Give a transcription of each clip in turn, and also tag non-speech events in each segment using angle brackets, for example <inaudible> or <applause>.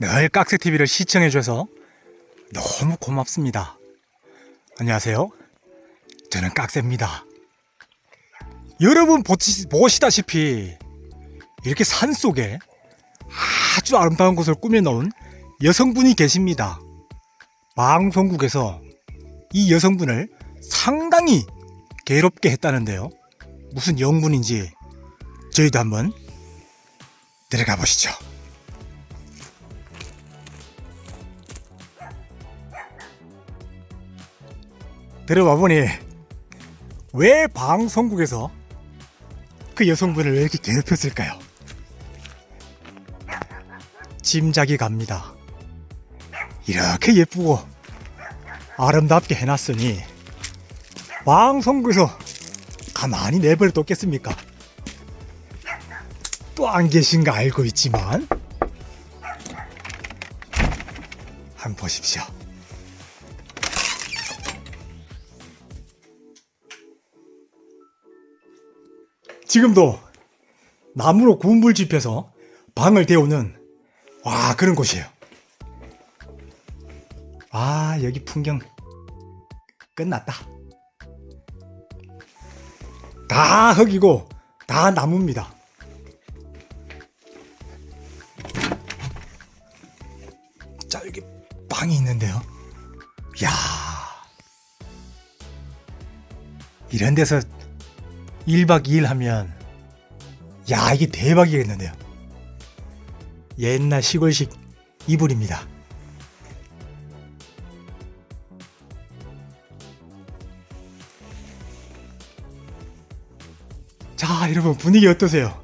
늘 깍새TV를 시청해주셔서 너무 고맙습니다. 안녕하세요. 저는 깍새입니다. 여러분 보시, 보시다시피 이렇게 산 속에 아주 아름다운 곳을 꾸며놓은 여성분이 계십니다. 방송국에서 이 여성분을 상당히 괴롭게 했다는데요. 무슨 영분인지 저희도 한번 들어가 보시죠. 들어와 보니 왜 방송국에서 그 여성분을 왜 이렇게 괴롭혔을까요? 짐작이 갑니다. 이렇게 예쁘고 아름답게 해놨으니 방송국에서 가만히 내버려 뒀겠습니까? 또 안 계신 거 알고 있지만 한번 보십시오. 지금도 나무로 구운 집혀서 방을 데우는 와 그런 곳이에요. 아 여기 풍경 끝났다. 다 흙이고 다 나무입니다. 자 여기 방이 있는데요. 야 이런 데서 1박 2일 하면 야 이게 대박이겠는데요. 옛날 시골식 이불입니다. 자 여러분 분위기 어떠세요?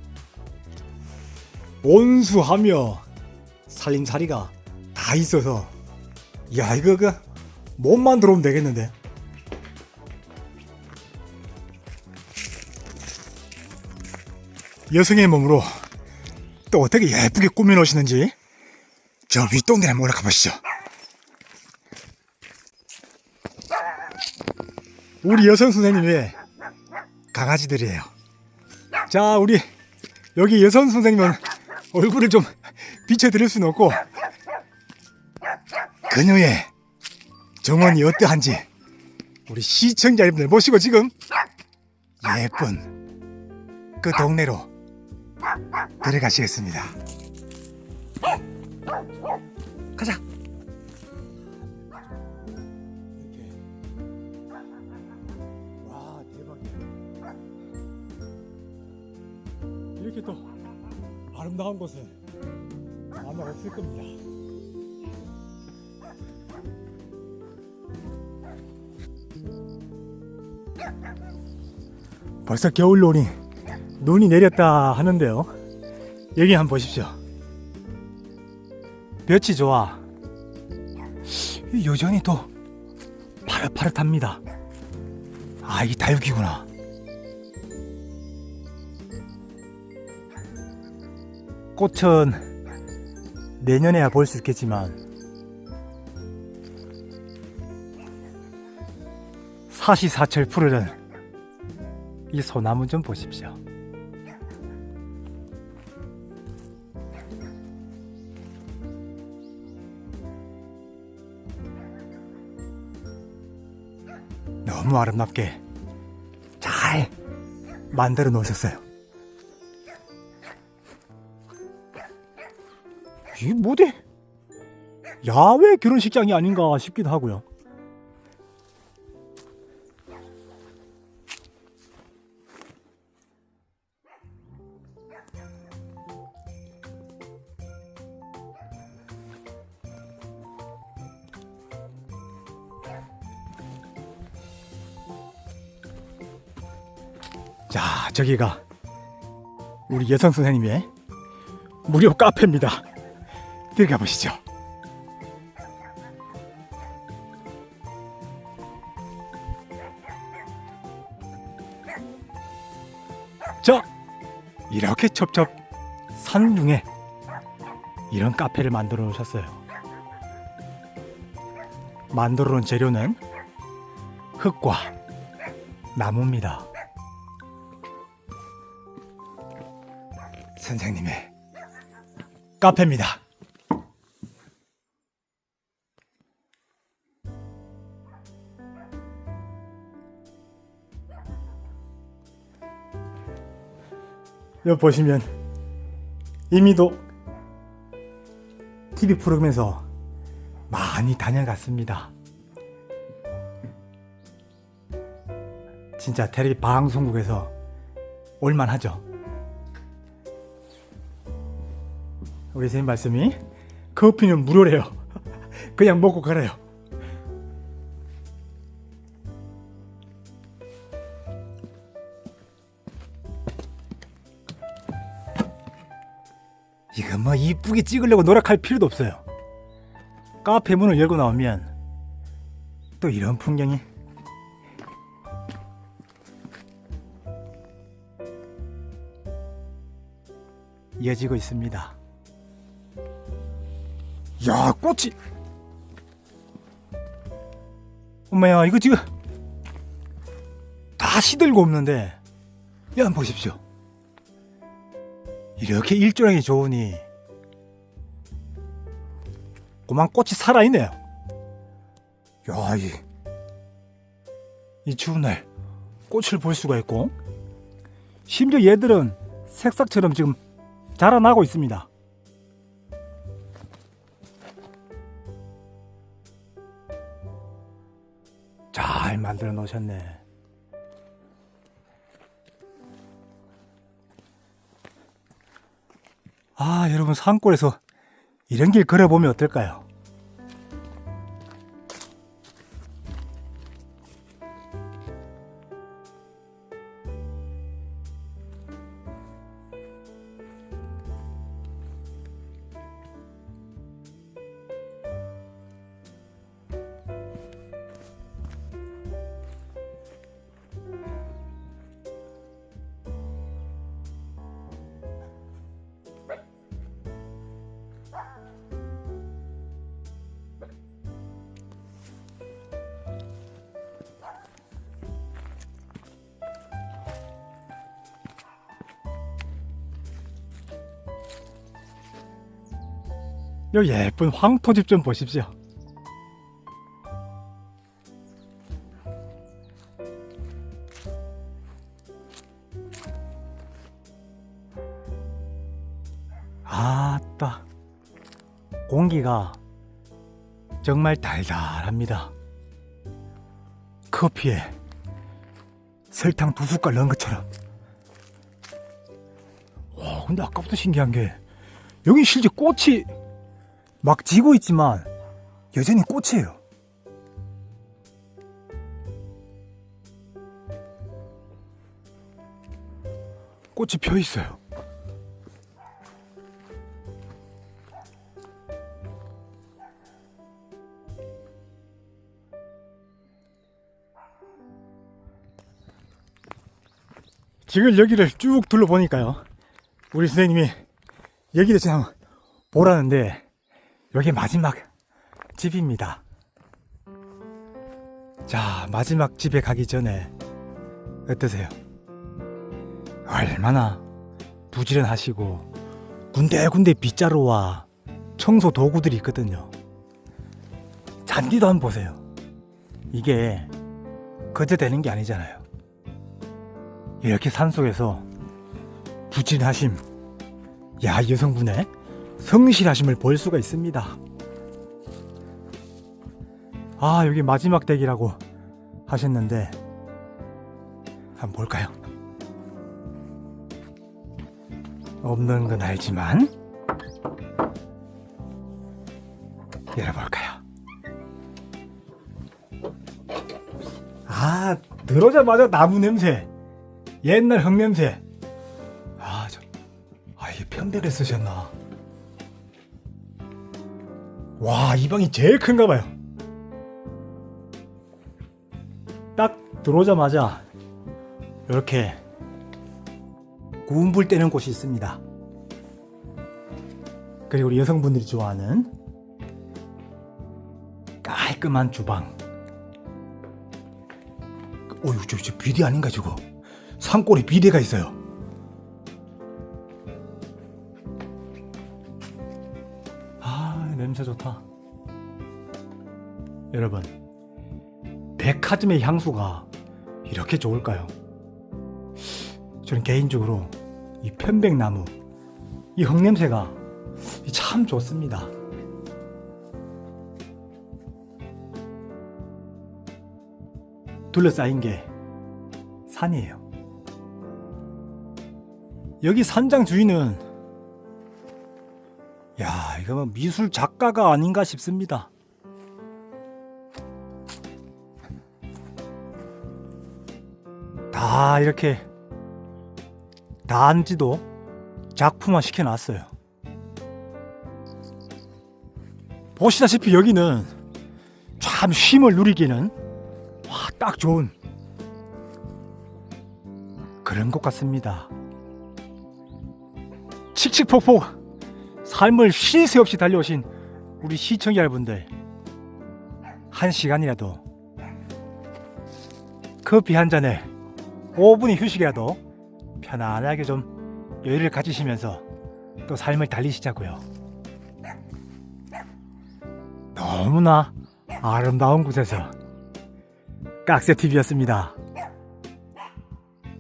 온수하며 살림살이가 다 있어서 야 이거 그 몸만 들어오면 되겠는데 여성의 몸으로 또 어떻게 예쁘게 꾸며 놓으시는지 저 윗동네에 한번 올라가 보시죠. 우리 여성 선생님의 강아지들이에요. 자, 우리 여기 여성 선생님은 얼굴을 좀 비춰드릴 수는 없고 그녀의 정원이 어떠한지 우리 시청자 여러분들 모시고 지금 예쁜 그 동네로 들어가시겠습니다. 가자. 와 대박이야. 이렇게 또 아름다운 곳은 아마 없을 겁니다. 벌써 겨울 눈이 눈이 내렸다 하는데요. 여기 한번 보십시오. 볕이 좋아. 여전히 또 파릇파릇합니다. 아, 이게 다육이구나. 꽃은 내년에야 볼 수 있겠지만 사시사철 푸르는 이 소나무 좀 보십시오. 너무 아름답게 잘 만들어 놓으셨어요. 이게 뭐지? 야외 결혼식장이 아닌가 싶기도 하고요. 자, 저기가 우리 여성 선생님의 무료 카페입니다. 들어가 보시죠. 자, 이렇게 첩첩 산중에 이런 카페를 만들어 놓으셨어요. 만들어 놓은 재료는 흙과 나무입니다. 선생님의 카페입니다. 여기 보시면 이미도 TV 프로그램에서 많이 다녀갔습니다. 진짜 테레비 방송국에서 올만하죠. 우리 선생님 말씀이 커피는 무료래요. <laughs> 그냥 먹고 가래요. 이거 뭐 이쁘게 찍으려고 노력할 필요도 없어요. 카페 문을 열고 나오면 또 이런 풍경이 이어지고 있습니다. 야, 꽃이 엄마야, 이거 지금 다 시들고 없는데 야, 보십시오. 이렇게 일조량이 좋으니 고만 꽃이 살아있네요. 야, 이, 이 추운 날 꽃을 볼 수가 있고 심지어 얘들은 색삭처럼 지금 자라나고 있습니다. 잘 만들어 놓으셨네. 아, 여러분 산골에서 이런 길 걸어보면 어떨까요? 요 예쁜 황토집 좀 보십시오. 아따, 공기가 정말 달달합니다. 커피에 설탕 두 숟갈 넣은 것처럼. 와, 근데 아까부터 신기한 게 여기 실제 꽃이 막 지고 있지만 여전히 꽃이에요. 꽃이 펴 있어요. 지금 여기를 쭉 둘러보니까요. 우리 선생님이 여기를 그냥 보라는데 여기 마지막 집입니다. 자, 마지막 집에 가기 전에 어떠세요? 얼마나 부지런하시고 군데군데 빗자루와 청소 도구들이 있거든요. 잔디도 한번 보세요. 이게 거저 되는 게 아니잖아요. 이렇게 산속에서 부지런하심, 야 여성분의 성실하심을 볼 수가 있습니다. 아, 여기 마지막 댁이라고 하셨는데, 한번 볼까요? 없는 건 알지만, 열어볼까요? 아, 들어오자마자 나무 냄새. 옛날 흙 냄새. 아, 저, 아, 이게 편대를 쓰셨나? 와, 이 방이 제일 큰가 봐요. 딱 들어오자마자 이렇게 구운불 떼는 곳이 있습니다. 그리고 우리 여성분들이 좋아하는 깔끔한 주방. 어휴, 저, 저 비대 아닌가 저거? 산골에 비대가 있어요. 냄새 좋다 여러분 백화점의 향수가 이렇게 좋을까요? 저는 개인적으로 이 편백나무, 이 흙냄새가 참 좋습니다. 둘러싸인 게 산이에요. 여기 산장 주인은 야 이거 뭐 미술 작가가 아닌가 싶습니다. 다 이렇게 단지도 작품화 시켜 놨어요. 보시다시피 여기는 참 쉼을 누리기는 와, 딱 좋은 그런 것 같습니다. 칙칙폭폭 삶을 쉴 새 없이 달려오신 우리 시청자 여러분들 한 시간이라도 커피 한 잔에 5분의 휴식이라도 편안하게 좀 여유를 가지시면서 또 삶을 달리시자고요. 너무나 아름다운 곳에서 깍새 TV였습니다.